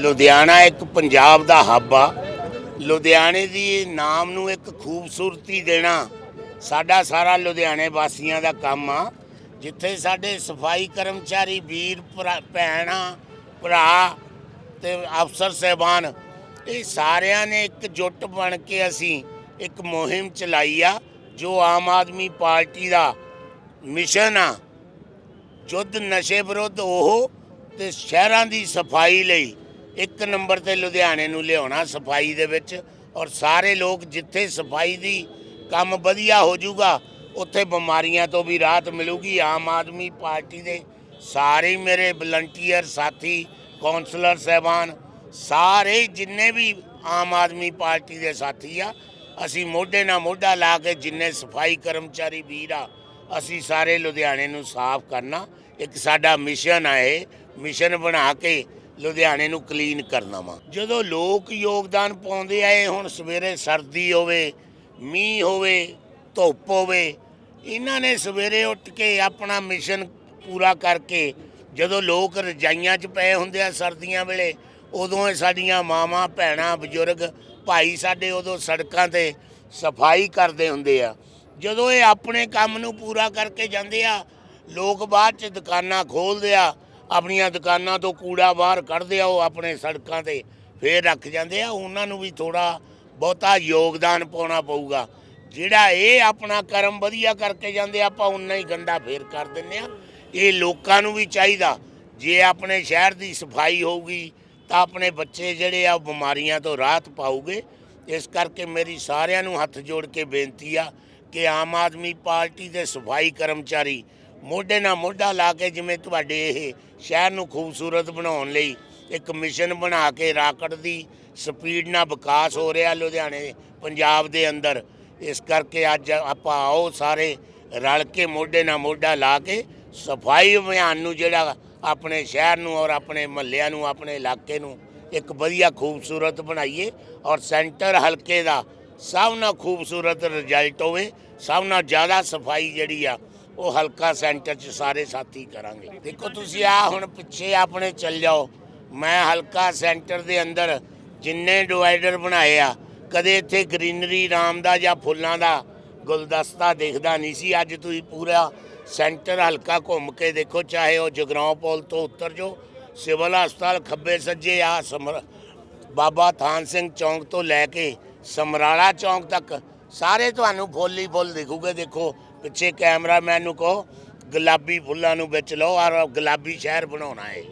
ਲੁਧਿਆਣਾ ਇੱਕ ਪੰਜਾਬ ਦਾ ਹੱਬ ਆ। ਲੁਧਿਆਣੇ ਦੀ ਨਾਮ ਨੂੰ ਇੱਕ ਖੂਬਸੂਰਤੀ ਦੇਣਾ ਸਾਡਾ ਸਾਰਾ ਲੁਧਿਆਣੇ ਵਾਸੀਆਂ ਦਾ ਕੰਮ ਆ। ਜਿੱਥੇ ਸਾਡੇ ਸਫ਼ਾਈ ਕਰਮਚਾਰੀ, ਵੀਰ, ਭਰਾ- ਭੈਣਾਂ, ਭਰਾ ਤੇ ਅਫਸਰ, ਸਹਿਬਾਨ, ਇਹ ਸਾਰਿਆਂ ਨੇ ਇੱਕ ਜੁੱਟ ਬਣ ਕੇ ਅਸੀਂ ਇੱਕ ਮੁਹਿੰਮ ਚਲਾਈ ਆ, ਜੋ ਆਮ ਆਦਮੀ ਪਾਰਟੀ ਦਾ ਮਿਸ਼ਨ ਆ। ਜੁੱਧ ਨਸ਼ੇ ਵਿਰੁੱਧ ਉਹ ਤੇ ਸ਼ਹਿਰਾਂ ਦੀ ਸਫ਼ਾਈ ਲਈ ਇੱਕ ਨੰਬਰ ਤੇ ਲੁਧਿਆਣੇ ਨੂੰ ਲਿਆਉਣਾ ਸਫ਼ਾਈ ਦੇ ਵਿੱਚ ਔਰ ਸਾਰੇ ਲੋਕ ਜਿੱਥੇ ਸਫ਼ਾਈ ਦੀ ਕੰਮ ਵਧੀਆ ਹੋ ਜਾਊਗਾ, ਉੱਥੇ ਬਿਮਾਰੀਆਂ ਤੋਂ ਵੀ ਰਾਹਤ ਮਿਲੂਗੀ। ਆਮ ਆਦਮੀ ਪਾਰਟੀ ਦੇ ਸਾਰੇ ਮੇਰੇ ਵਲੰਟੀਅਰ ਸਾਥੀ ਕਾਉਂਸਲਰ ਸਹਿਬਾਨ, ਸਾਰੇ ਜਿੰਨੇ ਵੀ ਆਮ ਆਦਮੀ ਪਾਰਟੀ ਦੇ ਸਾਥੀ ਆ, ਅਸੀਂ ਮੋਢੇ ਨਾਲ ਮੋਢਾ ਲਾ ਕੇ ਜਿੰਨੇ ਸਫ਼ਾਈ ਕਰਮਚਾਰੀ ਵੀਰ ਆ, ਅਸੀਂ ਸਾਰੇ ਲੁਧਿਆਣੇ ਨੂੰ ਸਾਫ਼ ਕਰਨਾ। ਇੱਕ ਸਾਡਾ ਮਿਸ਼ਨ ਆ ਇਹ। ਮਿਸ਼ਨ ਬਣਾ ਕੇ ਲੁਧਿਆਣੇ ਨੂੰ ਕਲੀਨ ਕਰਨਾ ਵਾ। ਜਦੋਂ ਲੋਕ ਯੋਗਦਾਨ ਪਾਉਂਦੇ ਆ, ਇਹ ਹੁਣ ਸਵੇਰੇ ਸਰਦੀ ਹੋਵੇ, ਮੀਂਹ ਹੋਵੇ, ਧੁੱਪ ਹੋਵੇ, ਇਹਨਾਂ ਨੇ ਸਵੇਰੇ ਉੱਠ ਕੇ ਆਪਣਾ ਮਿਸ਼ਨ ਪੂਰਾ ਕਰਕੇ ਜਦੋਂ ਲੋਕ ਰਜਾਈਆਂ 'ਚ ਪਏ ਹੁੰਦੇ ਆ ਸਰਦੀਆਂ ਵੇਲੇ, ਉਦੋਂ ਇਹ ਸਾਡੀਆਂ ਮਾਵਾਂ, ਭੈਣਾਂ, ਬਜ਼ੁਰਗ, ਭਾਈ ਸਾਡੇ ਉਦੋਂ ਸੜਕਾਂ ਤੇ ਸਫ਼ਾਈ ਕਰਦੇ ਹੁੰਦੇ ਆ। ਜਦੋਂ ਇਹ ਆਪਣੇ ਕੰਮ ਨੂੰ ਪੂਰਾ ਕਰਕੇ ਜਾਂਦੇ ਆ, ਲੋਕ ਬਾਅਦ 'ਚ ਦੁਕਾਨਾਂ ਖੋਲਦੇ ਆ ਆਪਣੀਆਂ ਦੁਕਾਨਾਂ ਤੋਂ ਕੂੜਾ ਬਾਹਰ ਕੱਢਦੇ ਆ, ਉਹ ਆਪਣੇ ਸੜਕਾਂ ਤੇ ਫੇਰ ਰੱਖ ਜਾਂਦੇ ਆ। ਉਹਨਾਂ ਨੂੰ ਵੀ ਥੋੜਾ ਬਹੁਤਾ ਯੋਗਦਾਨ ਪਾਉਣਾ ਪਊਗਾ। ਜਿਹੜਾ ਇਹ ਆਪਣਾ ਕਰਮ ਵਧੀਆ ਕਰਕੇ ਜਾਂਦੇ ਆਪਾਂ ਉਨਾ ਹੀ ਗੰਦਾ ਫੇਰ ਕਰ ਦਿੰਨੇ ਆ। ਇਹ ਲੋਕਾਂ ਨੂੰ ਵੀ ਚਾਹੀਦਾ। ਜੇ ਆਪਣੇ ਸ਼ਹਿਰ ਦੀ ਸਫ਼ਾਈ ਹੋਊਗੀ, ਤਾਂ ਆਪਣੇ ਬੱਚੇ ਜਿਹੜੇ ਆ, ਉਹ ਬਿਮਾਰੀਆਂ ਤੋਂ ਰਾਹਤ ਪਾਉਗੇ ਇਸ ਕਰਕੇ ਮੇਰੀ ਸਾਰਿਆਂ ਨੂੰ ਹੱਥ ਜੋੜ ਕੇ ਬੇਨਤੀ ਆ ਕਿ ਆਮ ਆਦਮੀ ਪਾਰਟੀ ਦੇ ਸਫ਼ਾਈ ਕਰਮਚਾਰੀ ਮੋਢੇ ਨਾਲ ਮੋਢਾ ਲਾ ਕੇ ਜਿਵੇਂ ਤੁਹਾਡੇ ਇਹ ਸ਼ਹਿਰ ਨੂੰ ਖੂਬਸੂਰਤ ਬਣਾਉਣ ਲਈ ਇੱਕ ਮਿਸ਼ਨ ਬਣਾ ਕੇ ਰਾਕਟ ਦੀ ਸਪੀਡ ਨਾਲ ਵਿਕਾਸ ਹੋ ਰਿਹਾ ਲੁਧਿਆਣੇ, ਪੰਜਾਬ ਦੇ ਅੰਦਰ। ਇਸ ਕਰਕੇ ਅੱਜ ਆਪਾਂ ਆਓ ਸਾਰੇ ਰਲ ਕੇ ਮੋਢੇ ਨਾਲ ਮੋਢਾ ਲਾ ਕੇ ਸਫ਼ਾਈ ਅਭਿਆਨ ਨੂੰ ਜਿਹੜਾ ਆਪਣੇ ਸ਼ਹਿਰ ਨੂੰ ਔਰ ਆਪਣੇ ਮਹੱਲਿਆਂ ਨੂੰ, ਆਪਣੇ ਇਲਾਕੇ ਨੂੰ ਇੱਕ ਵਧੀਆ ਖੂਬਸੂਰਤ ਬਣਾਈਏ ਔਰ ਸੈਂਟਰ ਹਲਕੇ ਦਾ ਸਭ ਨਾਲ ਖੂਬਸੂਰਤ ਰਿਜ਼ਲਟ ਹੋਵੇ, ਸਭ ਨਾਲ ਜ਼ਿਆਦਾ ਸਫ਼ਾਈ ਜਿਹੜੀ ਆ ਉਹ ਹਲਕਾ ਸੈਂਟਰ 'ਚ ਸਾਰੇ ਸਾਥੀ ਕਰਾਂਗੇ। ਦੇਖੋ ਤੁਸੀਂ ਆ ਹੁਣ ਪਿੱਛੇ ਆਪਣੇ ਚੱਲ ਜਾਓ। ਮੈਂ ਹਲਕਾ ਸੈਂਟਰ ਦੇ ਅੰਦਰ ਜਿੰਨੇ ਡਿਵਾਈਡਰ ਬਣਾਏ ਆ, ਕਦੇ ਇੱਥੇ ਗ੍ਰੀਨਰੀ ਰਾਮ ਦਾ ਜਾਂ ਫੁੱਲਾਂ ਦਾ ਗੁਲਦਸਤਾ ਦੇਖਦਾ ਨਹੀਂ ਸੀ। ਅੱਜ ਤੁਸੀਂ ਪੂਰਾ ਸੈਂਟਰ ਹਲਕਾ ਘੁੰਮ ਕੇ ਦੇਖੋ, ਚਾਹੇ ਉਹ ਜਗਰਾਉਂ ਪੁਲ ਤੋਂ ਉੱਤਰ ਜੋ ਸਿਵਲ ਹਸਪਤਾਲ ਖੱਬੇ ਸੱਜੇ ਆ, ਸਮਰ, ਬਾਬਾ ਥਾਨ ਸਿੰਘ ਚੌਂਕ ਤੋਂ ਲੈ ਕੇ ਸਮਰਾਲਾ ਚੌਂਕ ਤੱਕ। ਸਾਰੇ ਤੁਹਾਨੂੰ ਫੁੱਲ ਹੀ ਫੁੱਲ ਦਿਖੂਗੇ। ਦੇਖੋ ਪਿੱਛੇ ਕੈਮਰਾਮੈਨ ਨੂੰ ਕਹੋ ਗੁਲਾਬੀ ਫੁੱਲਾਂ ਨੂੰ ਵਿੱਚ ਲਓ ਔਰ ਗੁਲਾਬੀ ਸ਼ਹਿਰ ਬਣਾਉਣਾ ਹੈ।